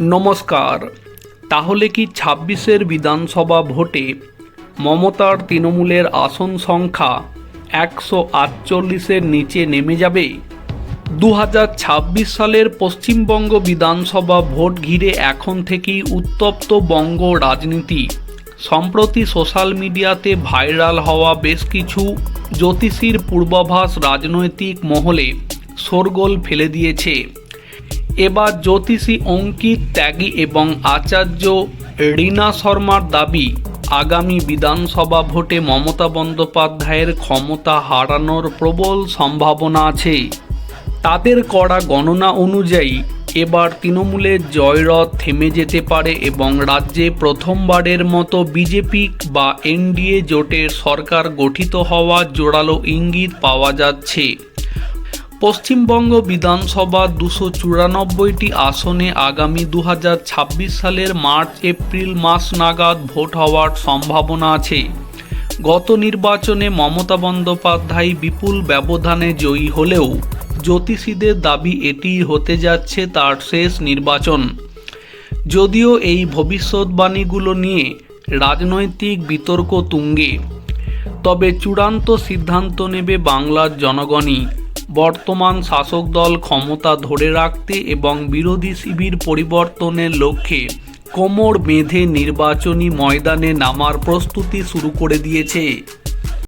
নমস্কার। তাহলে কি ছাব্বিশের বিধানসভা ভোটে মমতার তৃণমূলের আসন সংখ্যা একশো আটচল্লিশের নিচে নেমে যাবে? দু সালের পশ্চিমবঙ্গ বিধানসভা ভোট ঘিরে এখন থেকেই উত্তপ্ত বঙ্গ রাজনীতি। সম্প্রতি সোশ্যাল মিডিয়াতে ভাইরাল হওয়া বেশ কিছু জ্যোতিষীর পূর্বাভাস রাজনৈতিক মহলে শোরগোল ফেলে দিয়েছে। এবার জ্যোতিষী অঙ্কিত ত্যাগী এবং আচার্য রীনা শর্মার দাবি, আগামী বিধানসভা ভোটে মমতা বন্দ্যোপাধ্যায়ের ক্ষমতা হারানোর প্রবল সম্ভাবনা আছে। তাদের করা গণনা অনুযায়ী, এবার তৃণমূলের জয়রথ থেমে যেতে পারে এবং রাজ্যে প্রথমবারের মতো বিজেপি বা এনডিএ জোটের সরকার গঠিত হওয়ার জোরালো ইঙ্গিত পাওয়া যাচ্ছে। পশ্চিমবঙ্গ বিধানসভা দুশো চুরানব্বইটি আসনে আগামী দু হাজার ছাব্বিশ সালের মার্চ, এপ্রিল মাস নাগাদ ভোট হওয়ার সম্ভাবনা আছে। গত নির্বাচনে মমতা বন্দ্যোপাধ্যায় বিপুল ব্যবধানে জয়ী হলেও জ্যোতিষীদের দাবি এটি হতে যাচ্ছে তার শেষ নির্বাচন। যদিও এই ভবিষ্যৎবাণীগুলো নিয়ে রাজনৈতিক বিতর্ক তুঙ্গে, তবে চূড়ান্ত সিদ্ধান্ত নেবে বাংলার জনগণই। বর্তমান শাসক দল ক্ষমতা ধরে রাখতে এবং বিরোধী শিবির পরিবর্তনের লক্ষ্যে কোমর বেঁধে নির্বাচনী ময়দানে নামার প্রস্তুতি শুরু করে দিয়েছে।